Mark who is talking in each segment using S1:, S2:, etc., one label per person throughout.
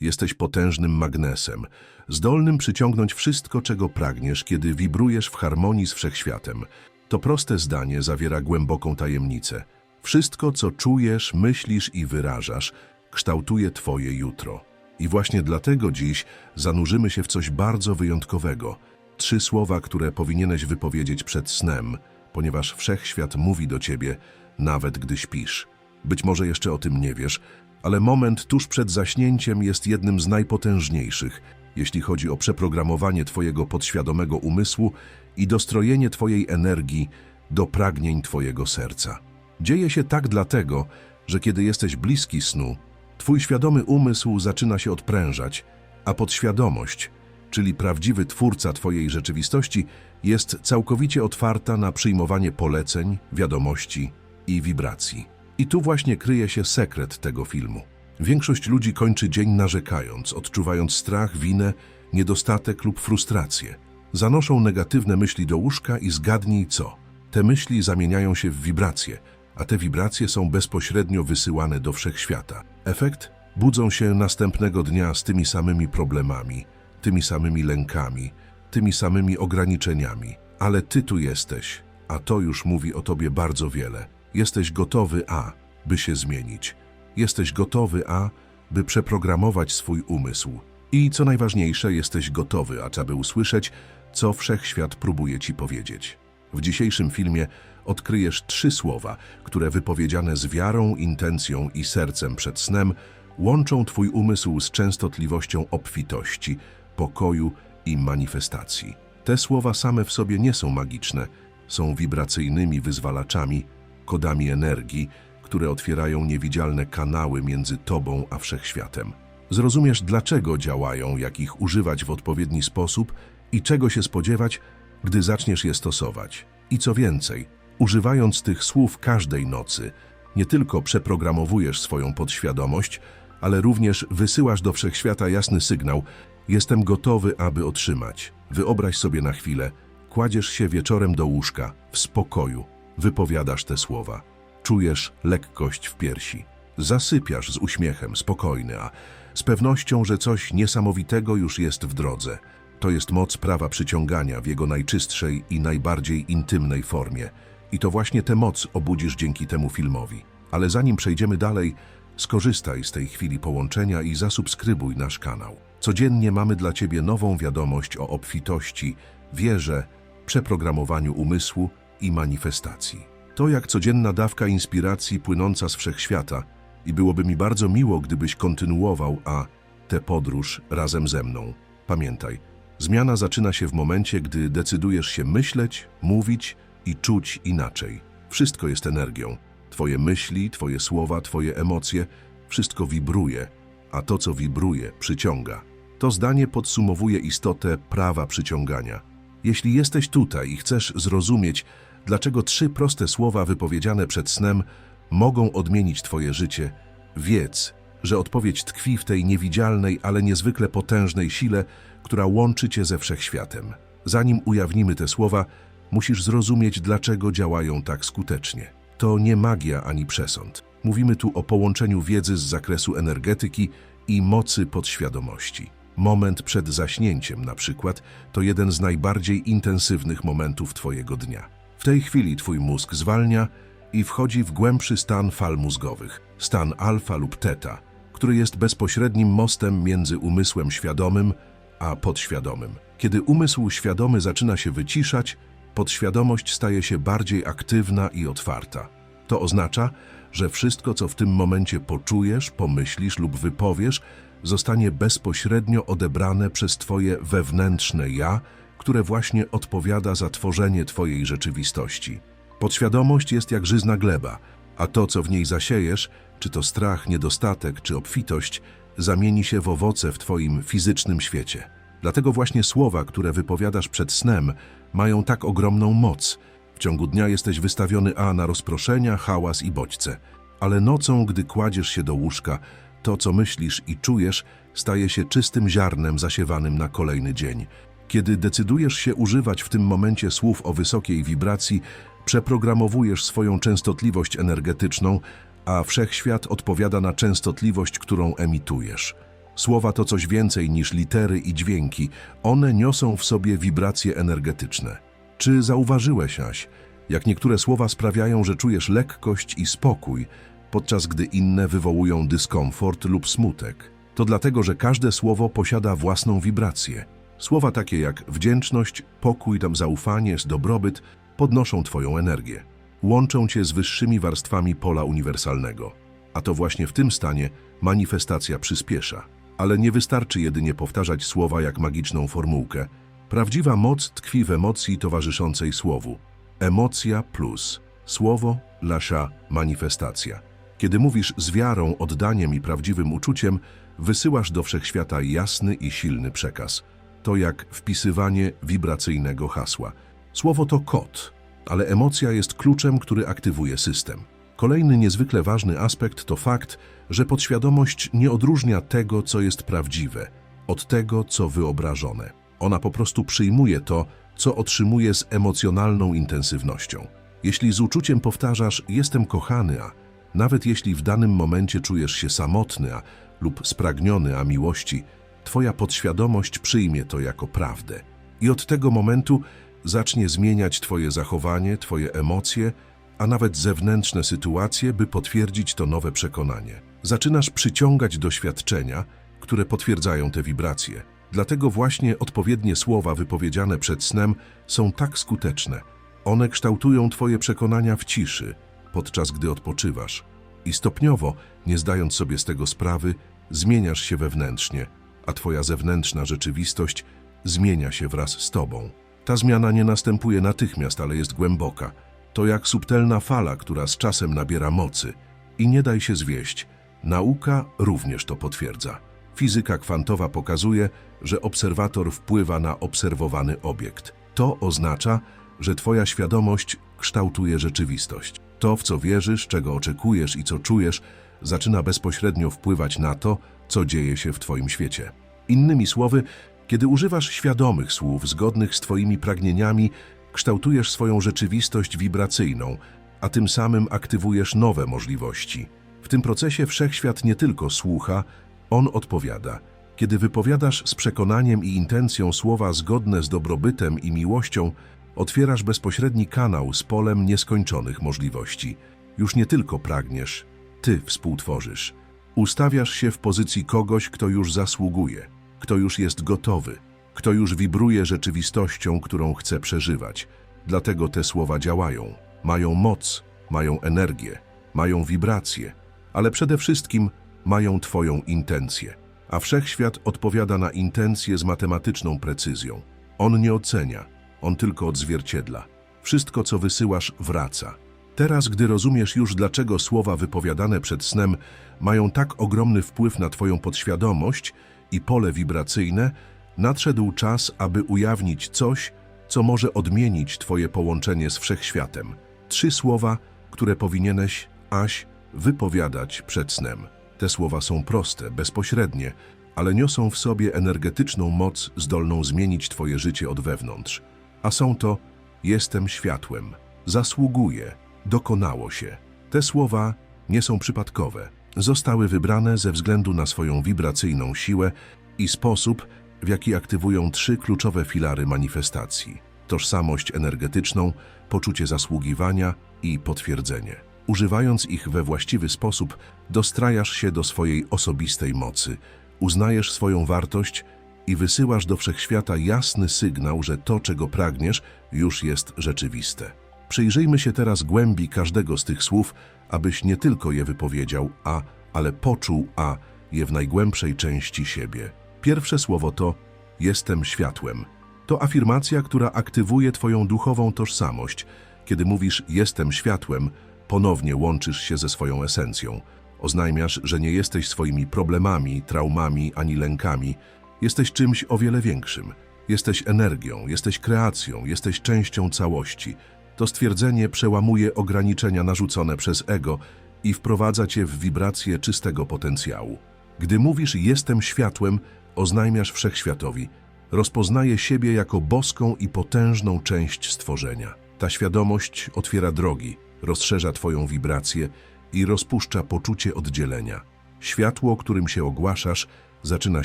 S1: Jesteś potężnym magnesem, zdolnym przyciągnąć wszystko, czego pragniesz, kiedy wibrujesz w harmonii z wszechświatem. To proste zdanie zawiera głęboką tajemnicę. Wszystko, co czujesz, myślisz i wyrażasz, kształtuje Twoje jutro. I właśnie dlatego dziś zanurzymy się w coś bardzo wyjątkowego. Trzy słowa, które powinieneś wypowiedzieć przed snem, ponieważ wszechświat mówi do Ciebie, nawet gdy śpisz. Być może jeszcze o tym nie wiesz, ale moment tuż przed zaśnięciem jest jednym z najpotężniejszych, jeśli chodzi o przeprogramowanie Twojego podświadomego umysłu i dostrojenie Twojej energii do pragnień Twojego serca. Dzieje się tak dlatego, że kiedy jesteś bliski snu, Twój świadomy umysł zaczyna się odprężać, a podświadomość, czyli prawdziwy twórca Twojej rzeczywistości, jest całkowicie otwarta na przyjmowanie poleceń, wiadomości i wibracji. I tu właśnie kryje się sekret tego filmu. Większość ludzi kończy dzień narzekając, odczuwając strach, winę, niedostatek lub frustrację. Zanoszą negatywne myśli do łóżka i zgadnij co. Te myśli zamieniają się w wibracje, a te wibracje są bezpośrednio wysyłane do wszechświata. Efekt? Budzą się następnego dnia z tymi samymi problemami, tymi samymi lękami, tymi samymi ograniczeniami. Ale ty tu jesteś, a to już mówi o tobie bardzo wiele. Jesteś gotowy A, by się zmienić. Jesteś gotowy A, by przeprogramować swój umysł. I co najważniejsze, jesteś gotowy, a aby usłyszeć, co wszechświat próbuje ci powiedzieć. W dzisiejszym filmie odkryjesz trzy słowa, które wypowiedziane z wiarą, intencją i sercem przed snem łączą twój umysł z częstotliwością obfitości, pokoju i manifestacji. Te słowa same w sobie nie są magiczne, są wibracyjnymi wyzwalaczami, kodami energii, które otwierają niewidzialne kanały między tobą a wszechświatem. Zrozumiesz, dlaczego działają, jak ich używać w odpowiedni sposób i czego się spodziewać, gdy zaczniesz je stosować. I co więcej, używając tych słów każdej nocy, nie tylko przeprogramowujesz swoją podświadomość, ale również wysyłasz do wszechświata jasny sygnał: Jestem gotowy, aby otrzymać. Wyobraź sobie na chwilę, kładziesz się wieczorem do łóżka, w spokoju, wypowiadasz te słowa. Czujesz lekkość w piersi. Zasypiasz z uśmiechem, spokojny, a z pewnością, że coś niesamowitego już jest w drodze. To jest moc prawa przyciągania w jego najczystszej i najbardziej intymnej formie. I to właśnie tę moc obudzisz dzięki temu filmowi. Ale zanim przejdziemy dalej, skorzystaj z tej chwili połączenia i zasubskrybuj nasz kanał. Codziennie mamy dla Ciebie nową wiadomość o obfitości, wierze, przeprogramowaniu umysłu i manifestacji. To jak codzienna dawka inspiracji płynąca z wszechświata i byłoby mi bardzo miło, gdybyś kontynuował, a tę podróż razem ze mną. Pamiętaj, zmiana zaczyna się w momencie, gdy decydujesz się myśleć, mówić i czuć inaczej. Wszystko jest energią. Twoje myśli, Twoje słowa, Twoje emocje, wszystko wibruje, a to, co wibruje, przyciąga. To zdanie podsumowuje istotę prawa przyciągania. Jeśli jesteś tutaj i chcesz zrozumieć, dlaczego trzy proste słowa wypowiedziane przed snem mogą odmienić Twoje życie, wiedz, że odpowiedź tkwi w tej niewidzialnej, ale niezwykle potężnej sile, która łączy Cię ze wszechświatem. Zanim ujawnimy te słowa, musisz zrozumieć, dlaczego działają tak skutecznie. To nie magia ani przesąd. Mówimy tu o połączeniu wiedzy z zakresu energetyki i mocy podświadomości. Moment przed zaśnięciem, na przykład, to jeden z najbardziej intensywnych momentów Twojego dnia. W tej chwili Twój mózg zwalnia i wchodzi w głębszy stan fal mózgowych, stan alfa lub teta, który jest bezpośrednim mostem między umysłem świadomym a podświadomym. Kiedy umysł świadomy zaczyna się wyciszać, podświadomość staje się bardziej aktywna i otwarta. To oznacza, że wszystko, co w tym momencie poczujesz, pomyślisz lub wypowiesz, zostanie bezpośrednio odebrane przez Twoje wewnętrzne ja, które właśnie odpowiada za tworzenie Twojej rzeczywistości. Podświadomość jest jak żyzna gleba, a to, co w niej zasiejesz, czy to strach, niedostatek, czy obfitość, zamieni się w owoce w Twoim fizycznym świecie. Dlatego właśnie słowa, które wypowiadasz przed snem, mają tak ogromną moc. W ciągu dnia jesteś wystawiony a na rozproszenia, hałas i bodźce. Ale nocą, gdy kładziesz się do łóżka, to, co myślisz i czujesz, staje się czystym ziarnem zasiewanym na kolejny dzień. Kiedy decydujesz się używać w tym momencie słów o wysokiej wibracji, przeprogramowujesz swoją częstotliwość energetyczną, a wszechświat odpowiada na częstotliwość, którą emitujesz. Słowa to coś więcej niż litery i dźwięki. One niosą w sobie wibracje energetyczne. Czy zauważyłeś, Aś, jak niektóre słowa sprawiają, że czujesz lekkość i spokój, podczas gdy inne wywołują dyskomfort lub smutek? To dlatego, że każde słowo posiada własną wibrację. Słowa takie jak wdzięczność, pokój, tam zaufanie, dobrobyt podnoszą Twoją energię. Łączą Cię z wyższymi warstwami pola uniwersalnego. A to właśnie w tym stanie manifestacja przyspiesza. Ale nie wystarczy jedynie powtarzać słowa jak magiczną formułkę. Prawdziwa moc tkwi w emocji towarzyszącej słowu. Emocja plus słowo, lasza, manifestacja. Kiedy mówisz z wiarą, oddaniem i prawdziwym uczuciem, wysyłasz do wszechświata jasny i silny przekaz. To jak wpisywanie wibracyjnego hasła. Słowo to kod, ale emocja jest kluczem, który aktywuje system. Kolejny niezwykle ważny aspekt to fakt, że podświadomość nie odróżnia tego, co jest prawdziwe, od tego, co wyobrażone. Ona po prostu przyjmuje to, co otrzymuje z emocjonalną intensywnością. Jeśli z uczuciem powtarzasz jestem kochany, a nawet jeśli w danym momencie czujesz się samotny a, lub spragniony a miłości, twoja podświadomość przyjmie to jako prawdę. I od tego momentu zacznie zmieniać twoje zachowanie, twoje emocje, a nawet zewnętrzne sytuacje, by potwierdzić to nowe przekonanie. Zaczynasz przyciągać doświadczenia, które potwierdzają te wibracje. Dlatego właśnie odpowiednie słowa wypowiedziane przed snem są tak skuteczne. One kształtują Twoje przekonania w ciszy, podczas gdy odpoczywasz. I stopniowo, nie zdając sobie z tego sprawy, zmieniasz się wewnętrznie, a Twoja zewnętrzna rzeczywistość zmienia się wraz z Tobą. Ta zmiana nie następuje natychmiast, ale jest głęboka. To jak subtelna fala, która z czasem nabiera mocy. I nie daj się zwieść. Nauka również to potwierdza. Fizyka kwantowa pokazuje, że obserwator wpływa na obserwowany obiekt. To oznacza, że Twoja świadomość kształtuje rzeczywistość. To, w co wierzysz, czego oczekujesz i co czujesz, zaczyna bezpośrednio wpływać na to, co dzieje się w Twoim świecie. Innymi słowy, kiedy używasz świadomych słów zgodnych z Twoimi pragnieniami, kształtujesz swoją rzeczywistość wibracyjną, a tym samym aktywujesz nowe możliwości. W tym procesie wszechświat nie tylko słucha, on odpowiada. Kiedy wypowiadasz z przekonaniem i intencją słowa zgodne z dobrobytem i miłością, otwierasz bezpośredni kanał z polem nieskończonych możliwości. Już nie tylko pragniesz, ty współtworzysz. Ustawiasz się w pozycji kogoś, kto już zasługuje, kto już jest gotowy, kto już wibruje rzeczywistością, którą chce przeżywać. Dlatego te słowa działają. Mają moc, mają energię, mają wibracje, ale przede wszystkim mają Twoją intencję. A wszechświat odpowiada na intencje z matematyczną precyzją. On nie ocenia, on tylko odzwierciedla. Wszystko, co wysyłasz, wraca. Teraz, gdy rozumiesz już, dlaczego słowa wypowiadane przed snem mają tak ogromny wpływ na Twoją podświadomość i pole wibracyjne, nadszedł czas, aby ujawnić coś, co może odmienić Twoje połączenie z wszechświatem. Trzy słowa, które powinieneś, Aś, wypowiadać przed snem. Te słowa są proste, bezpośrednie, ale niosą w sobie energetyczną moc zdolną zmienić Twoje życie od wewnątrz. A są to Jestem światłem, zasługuję, dokonało się. Te słowa nie są przypadkowe. Zostały wybrane ze względu na swoją wibracyjną siłę i sposób, w jaki aktywują trzy kluczowe filary manifestacji: tożsamość energetyczną, poczucie zasługiwania i potwierdzenie. Używając ich we właściwy sposób, dostrajasz się do swojej osobistej mocy, uznajesz swoją wartość i wysyłasz do wszechświata jasny sygnał, że to, czego pragniesz, już jest rzeczywiste. Przyjrzyjmy się teraz głębi każdego z tych słów, abyś nie tylko je wypowiedział, a, ale poczuł, a, je w najgłębszej części siebie. Pierwsze słowo to Jestem światłem. To afirmacja, która aktywuje Twoją duchową tożsamość. Kiedy mówisz Jestem światłem, ponownie łączysz się ze swoją esencją. Oznajmiasz, że nie jesteś swoimi problemami, traumami ani lękami. Jesteś czymś o wiele większym. Jesteś energią, jesteś kreacją, jesteś częścią całości. To stwierdzenie przełamuje ograniczenia narzucone przez ego i wprowadza cię w wibrację czystego potencjału. Gdy mówisz jestem światłem, oznajmiasz wszechświatowi. Rozpoznaje siebie jako boską i potężną część stworzenia. Ta świadomość otwiera drogi, rozszerza Twoją wibrację i rozpuszcza poczucie oddzielenia. Światło, którym się ogłaszasz, zaczyna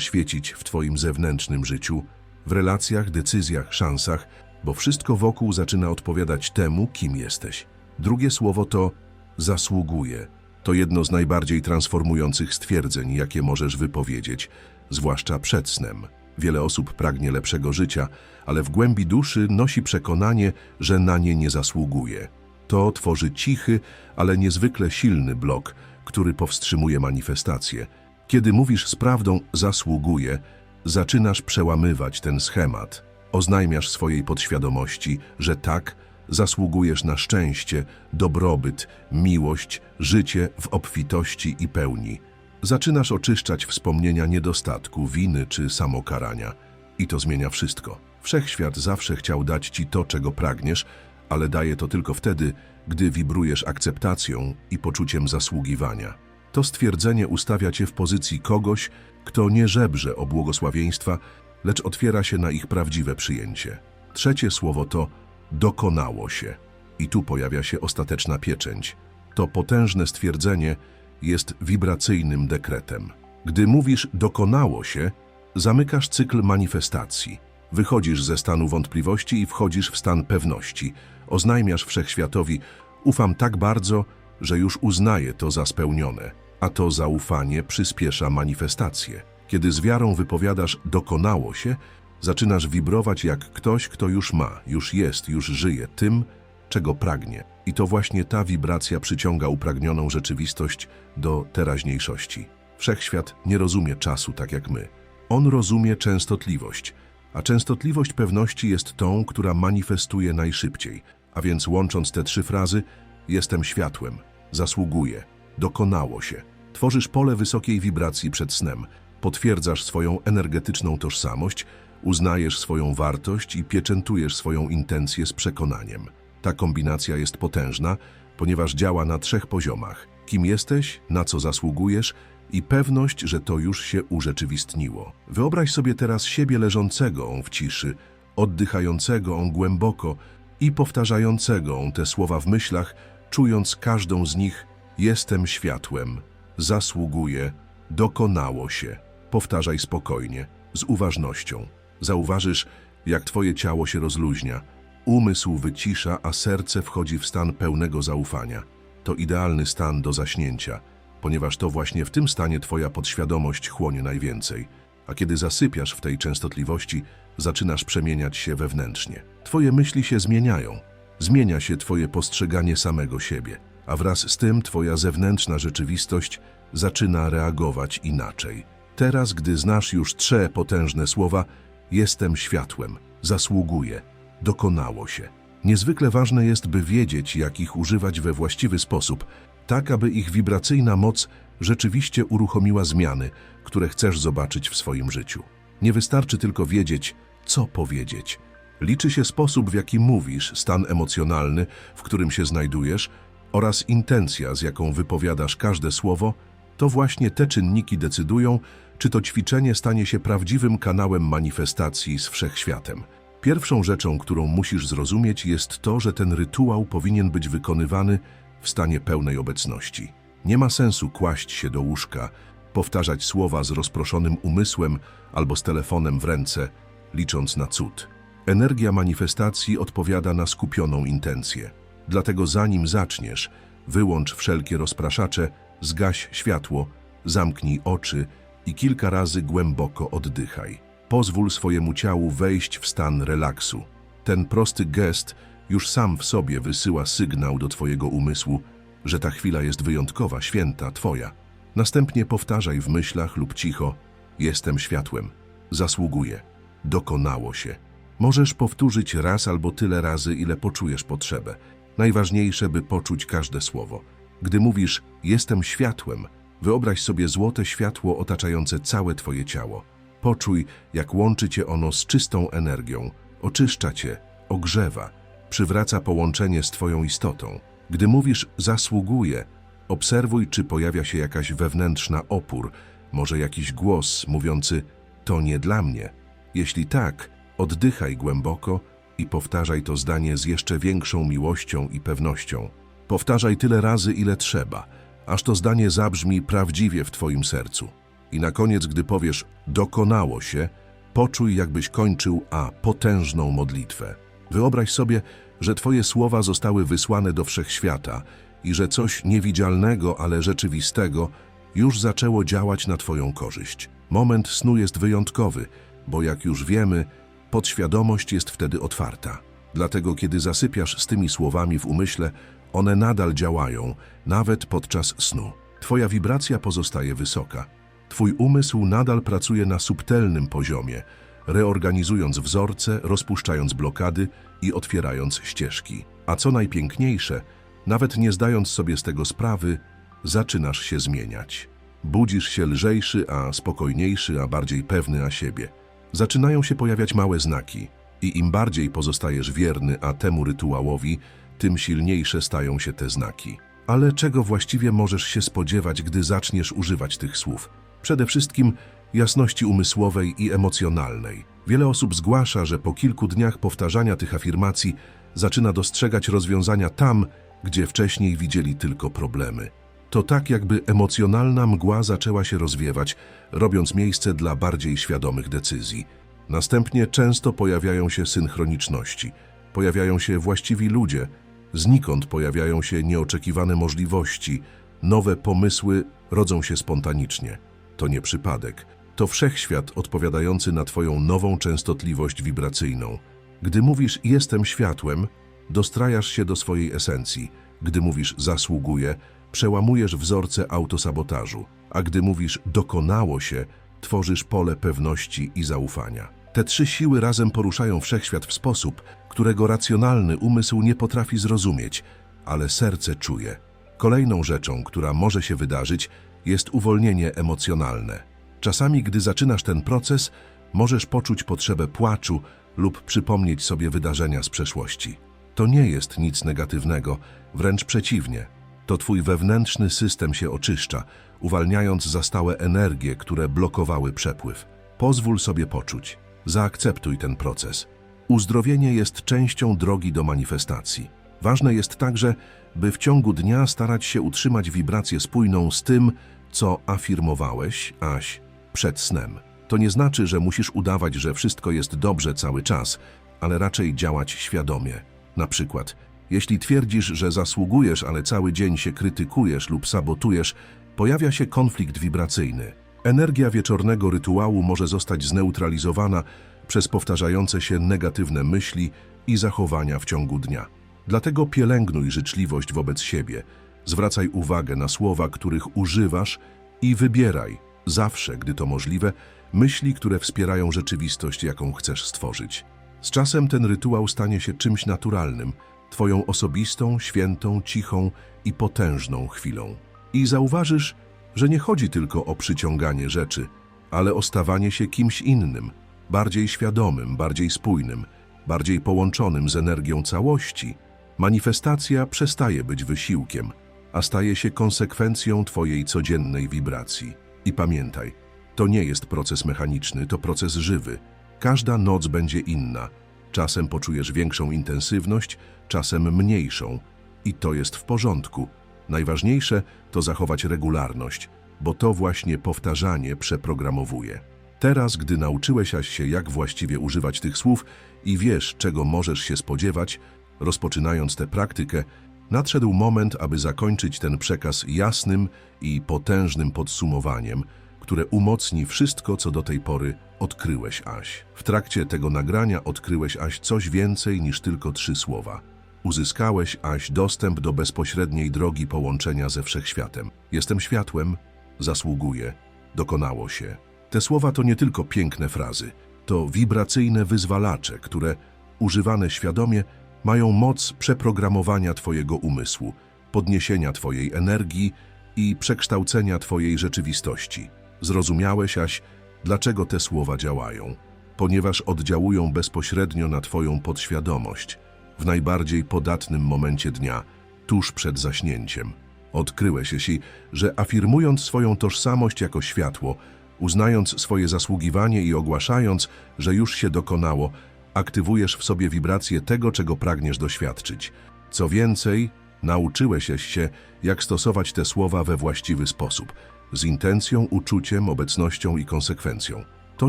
S1: świecić w Twoim zewnętrznym życiu, w relacjach, decyzjach, szansach, bo wszystko wokół zaczyna odpowiadać temu, kim jesteś. Drugie słowo to zasługuje. To jedno z najbardziej transformujących stwierdzeń, jakie możesz wypowiedzieć, zwłaszcza przed snem. Wiele osób pragnie lepszego życia, ale w głębi duszy nosi przekonanie, że na nie nie zasługuje. To tworzy cichy, ale niezwykle silny blok, który powstrzymuje manifestację. Kiedy mówisz z prawdą zasługuje, zaczynasz przełamywać ten schemat. Oznajmiasz swojej podświadomości, że tak, zasługujesz na szczęście, dobrobyt, miłość, życie w obfitości i pełni. Zaczynasz oczyszczać wspomnienia niedostatku, winy czy samokarania. I to zmienia wszystko. Wszechświat zawsze chciał dać ci to, czego pragniesz, ale daje to tylko wtedy, gdy wibrujesz akceptacją i poczuciem zasługiwania. To stwierdzenie ustawia cię w pozycji kogoś, kto nie żebrze o błogosławieństwa, lecz otwiera się na ich prawdziwe przyjęcie. Trzecie słowo to dokonało się. I tu pojawia się ostateczna pieczęć. To potężne stwierdzenie jest wibracyjnym dekretem. Gdy mówisz dokonało się, zamykasz cykl manifestacji. Wychodzisz ze stanu wątpliwości i wchodzisz w stan pewności. Oznajmiasz wszechświatowi, ufam tak bardzo, że już uznaję to za spełnione, a to zaufanie przyspiesza manifestację. Kiedy z wiarą wypowiadasz dokonało się, zaczynasz wibrować jak ktoś, kto już ma, już jest, już żyje tym, czego pragnie. I to właśnie ta wibracja przyciąga upragnioną rzeczywistość do teraźniejszości. Wszechświat nie rozumie czasu tak jak my. On rozumie częstotliwość, a częstotliwość pewności jest tą, która manifestuje najszybciej. A więc łącząc te trzy frazy, jestem światłem, zasługuję, dokonało się. Tworzysz pole wysokiej wibracji przed snem, potwierdzasz swoją energetyczną tożsamość, uznajesz swoją wartość i pieczętujesz swoją intencję z przekonaniem. Ta kombinacja jest potężna, ponieważ działa na trzech poziomach. Kim jesteś, na co zasługujesz i pewność, że to już się urzeczywistniło. Wyobraź sobie teraz siebie leżącego w ciszy, oddychającego on głęboko i powtarzającego on te słowa w myślach, czując każdą z nich jestem światłem, zasługuję, dokonało się. Powtarzaj spokojnie, z uważnością. Zauważysz, jak twoje ciało się rozluźnia, umysł wycisza, a serce wchodzi w stan pełnego zaufania. To idealny stan do zaśnięcia, ponieważ to właśnie w tym stanie twoja podświadomość chłonie najwięcej. A kiedy zasypiasz w tej częstotliwości, zaczynasz przemieniać się wewnętrznie. Twoje myśli się zmieniają. Zmienia się twoje postrzeganie samego siebie, a wraz z tym twoja zewnętrzna rzeczywistość zaczyna reagować inaczej. Teraz, gdy znasz już trzech potężne słowa, jestem światłem, zasługuję, dokonało się. Niezwykle ważne jest, by wiedzieć, jak ich używać we właściwy sposób, tak aby ich wibracyjna moc rzeczywiście uruchomiła zmiany, które chcesz zobaczyć w swoim życiu. Nie wystarczy tylko wiedzieć, co powiedzieć. Liczy się sposób, w jaki mówisz, stan emocjonalny, w którym się znajdujesz oraz intencja, z jaką wypowiadasz każde słowo, to właśnie te czynniki decydują, czy to ćwiczenie stanie się prawdziwym kanałem manifestacji z wszechświatem. Pierwszą rzeczą, którą musisz zrozumieć, jest to, że ten rytuał powinien być wykonywany w stanie pełnej obecności. Nie ma sensu kłaść się do łóżka, powtarzać słowa z rozproszonym umysłem albo z telefonem w ręce, licząc na cud. Energia manifestacji odpowiada na skupioną intencję. Dlatego zanim zaczniesz, wyłącz wszelkie rozpraszacze, zgaś światło, zamknij oczy i kilka razy głęboko oddychaj. Pozwól swojemu ciału wejść w stan relaksu. Ten prosty gest już sam w sobie wysyła sygnał do Twojego umysłu, że ta chwila jest wyjątkowa, święta, Twoja. Następnie powtarzaj w myślach lub cicho: Jestem światłem, zasługuję, dokonało się. Możesz powtórzyć raz albo tyle razy, ile poczujesz potrzebę. Najważniejsze, by poczuć każde słowo. Gdy mówisz jestem światłem, wyobraź sobie złote światło otaczające całe Twoje ciało. Poczuj, jak łączy Cię ono z czystą energią, oczyszcza Cię, ogrzewa, przywraca połączenie z Twoją istotą. Gdy mówisz zasługuję, obserwuj, czy pojawia się jakaś wewnętrzna opór, może jakiś głos mówiący to nie dla mnie. Jeśli tak, oddychaj głęboko i powtarzaj to zdanie z jeszcze większą miłością i pewnością. Powtarzaj tyle razy, ile trzeba, aż to zdanie zabrzmi prawdziwie w Twoim sercu. I na koniec, gdy powiesz dokonało się, poczuj, jakbyś kończył a potężną modlitwę. Wyobraź sobie, że Twoje słowa zostały wysłane do wszechświata i że coś niewidzialnego, ale rzeczywistego już zaczęło działać na Twoją korzyść. Moment snu jest wyjątkowy, bo jak już wiemy, podświadomość jest wtedy otwarta. Dlatego, kiedy zasypiasz z tymi słowami w umyśle, one nadal działają, nawet podczas snu. Twoja wibracja pozostaje wysoka. Twój umysł nadal pracuje na subtelnym poziomie, reorganizując wzorce, rozpuszczając blokady i otwierając ścieżki. A co najpiękniejsze, nawet nie zdając sobie z tego sprawy, zaczynasz się zmieniać. Budzisz się lżejszy, a spokojniejszy, a bardziej pewny a siebie. Zaczynają się pojawiać małe znaki i im bardziej pozostajesz wierny a temu rytuałowi, tym silniejsze stają się te znaki. Ale czego właściwie możesz się spodziewać, gdy zaczniesz używać tych słów? Przede wszystkim jasności umysłowej i emocjonalnej. Wiele osób zgłasza, że po kilku dniach powtarzania tych afirmacji zaczyna dostrzegać rozwiązania tam, gdzie wcześniej widzieli tylko problemy. To tak, jakby emocjonalna mgła zaczęła się rozwiewać, robiąc miejsce dla bardziej świadomych decyzji. Następnie często pojawiają się synchroniczności, pojawiają się właściwi ludzie, znikąd pojawiają się nieoczekiwane możliwości, nowe pomysły rodzą się spontanicznie. To nie przypadek, to wszechświat odpowiadający na Twoją nową częstotliwość wibracyjną. Gdy mówisz jestem światłem, dostrajasz się do swojej esencji. Gdy mówisz zasługuję, przełamujesz wzorce autosabotażu, a gdy mówisz dokonało się, tworzysz pole pewności i zaufania. Te trzy siły razem poruszają wszechświat w sposób, którego racjonalny umysł nie potrafi zrozumieć, ale serce czuje. Kolejną rzeczą, która może się wydarzyć, jest uwolnienie emocjonalne. Czasami, gdy zaczynasz ten proces, możesz poczuć potrzebę płaczu lub przypomnieć sobie wydarzenia z przeszłości. To nie jest nic negatywnego, wręcz przeciwnie. To twój wewnętrzny system się oczyszcza, uwalniając za stałe energie, które blokowały przepływ. Pozwól sobie poczuć. Zaakceptuj ten proces. Uzdrowienie jest częścią drogi do manifestacji. Ważne jest także, by w ciągu dnia starać się utrzymać wibrację spójną z tym, co afirmowałeś, Aś, przed snem. To nie znaczy, że musisz udawać, że wszystko jest dobrze cały czas, ale raczej działać świadomie. Na przykład, jeśli twierdzisz, że zasługujesz, ale cały dzień się krytykujesz lub sabotujesz, pojawia się konflikt wibracyjny. Energia wieczornego rytuału może zostać zneutralizowana przez powtarzające się negatywne myśli i zachowania w ciągu dnia. Dlatego pielęgnuj życzliwość wobec siebie, zwracaj uwagę na słowa, których używasz i wybieraj, zawsze, gdy to możliwe, myśli, które wspierają rzeczywistość, jaką chcesz stworzyć. Z czasem ten rytuał stanie się czymś naturalnym, Twoją osobistą, świętą, cichą i potężną chwilą. I zauważysz, że nie chodzi tylko o przyciąganie rzeczy, ale o stawanie się kimś innym, bardziej świadomym, bardziej spójnym, bardziej połączonym z energią całości. Manifestacja przestaje być wysiłkiem, a staje się konsekwencją Twojej codziennej wibracji. I pamiętaj, to nie jest proces mechaniczny, to proces żywy. Każda noc będzie inna. Czasem poczujesz większą intensywność, czasem mniejszą. I to jest w porządku. Najważniejsze to zachować regularność, bo to właśnie powtarzanie przeprogramowuje. Teraz, gdy nauczyłeś się, jak właściwie używać tych słów i wiesz, czego możesz się spodziewać, rozpoczynając tę praktykę, nadszedł moment, aby zakończyć ten przekaz jasnym i potężnym podsumowaniem, które umocni wszystko, co do tej pory odkryłeś, Aś. W trakcie tego nagrania odkryłeś, Aś, coś więcej niż tylko trzy słowa. Uzyskałeś, Aś, dostęp do bezpośredniej drogi połączenia ze wszechświatem. Jestem światłem, zasługuję, dokonało się. Te słowa to nie tylko piękne frazy, to wibracyjne wyzwalacze, które, używane świadomie, mają moc przeprogramowania Twojego umysłu, podniesienia Twojej energii i przekształcenia Twojej rzeczywistości. Zrozumiałeś, Aś, dlaczego te słowa działają? Ponieważ oddziałują bezpośrednio na Twoją podświadomość, w najbardziej podatnym momencie dnia, tuż przed zaśnięciem. Odkryłeś, jeśli, że afirmując swoją tożsamość jako światło, uznając swoje zasługiwanie i ogłaszając, że już się dokonało, aktywujesz w sobie wibrację tego, czego pragniesz doświadczyć. Co więcej, nauczyłeś się, jak stosować te słowa we właściwy sposób, z intencją, uczuciem, obecnością i konsekwencją. To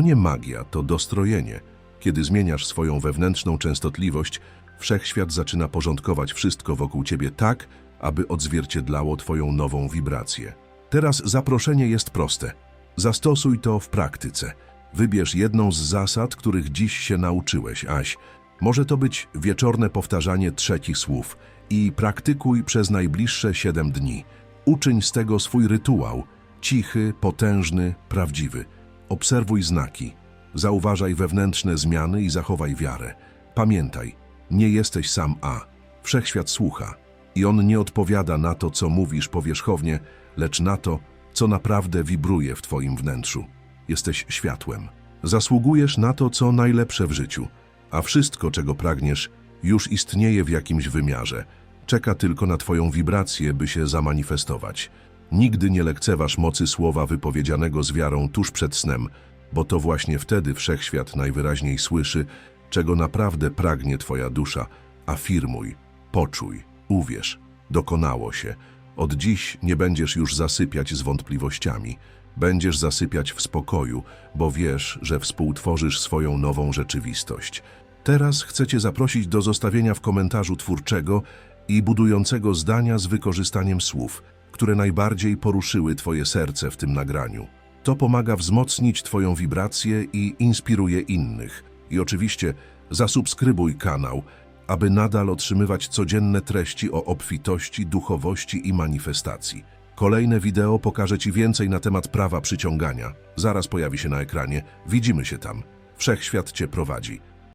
S1: nie magia, to dostrojenie. Kiedy zmieniasz swoją wewnętrzną częstotliwość, wszechświat zaczyna porządkować wszystko wokół ciebie tak, aby odzwierciedlało twoją nową wibrację. Teraz zaproszenie jest proste. Zastosuj to w praktyce. Wybierz jedną z zasad, których dziś się nauczyłeś, Aś. Może to być wieczorne powtarzanie trzecich słów i praktykuj przez najbliższe siedem dni. Uczyń z tego swój rytuał, cichy, potężny, prawdziwy. Obserwuj znaki, zauważaj wewnętrzne zmiany i zachowaj wiarę. Pamiętaj, nie jesteś sam A. Wszechświat słucha i on nie odpowiada na to, co mówisz powierzchownie, lecz na to, co naprawdę wibruje w twoim wnętrzu. Jesteś światłem. Zasługujesz na to, co najlepsze w życiu, a wszystko, czego pragniesz, już istnieje w jakimś wymiarze. Czeka tylko na twoją wibrację, by się zamanifestować. Nigdy nie lekceważ mocy słowa wypowiedzianego z wiarą tuż przed snem, bo to właśnie wtedy wszechświat najwyraźniej słyszy, czego naprawdę pragnie twoja dusza. Afirmuj, poczuj, uwierz. Dokonało się. Od dziś nie będziesz już zasypiać z wątpliwościami. Będziesz zasypiać w spokoju, bo wiesz, że współtworzysz swoją nową rzeczywistość. Teraz chcę Cię zaprosić do zostawienia w komentarzu twórczego i budującego zdania z wykorzystaniem słów, które najbardziej poruszyły Twoje serce w tym nagraniu. To pomaga wzmocnić Twoją wibrację i inspiruje innych. I oczywiście zasubskrybuj kanał, aby nadal otrzymywać codzienne treści o obfitości, duchowości i manifestacji. Kolejne wideo pokaże Ci więcej na temat prawa przyciągania. Zaraz pojawi się na ekranie. Widzimy się tam. Wszechświat Cię prowadzi.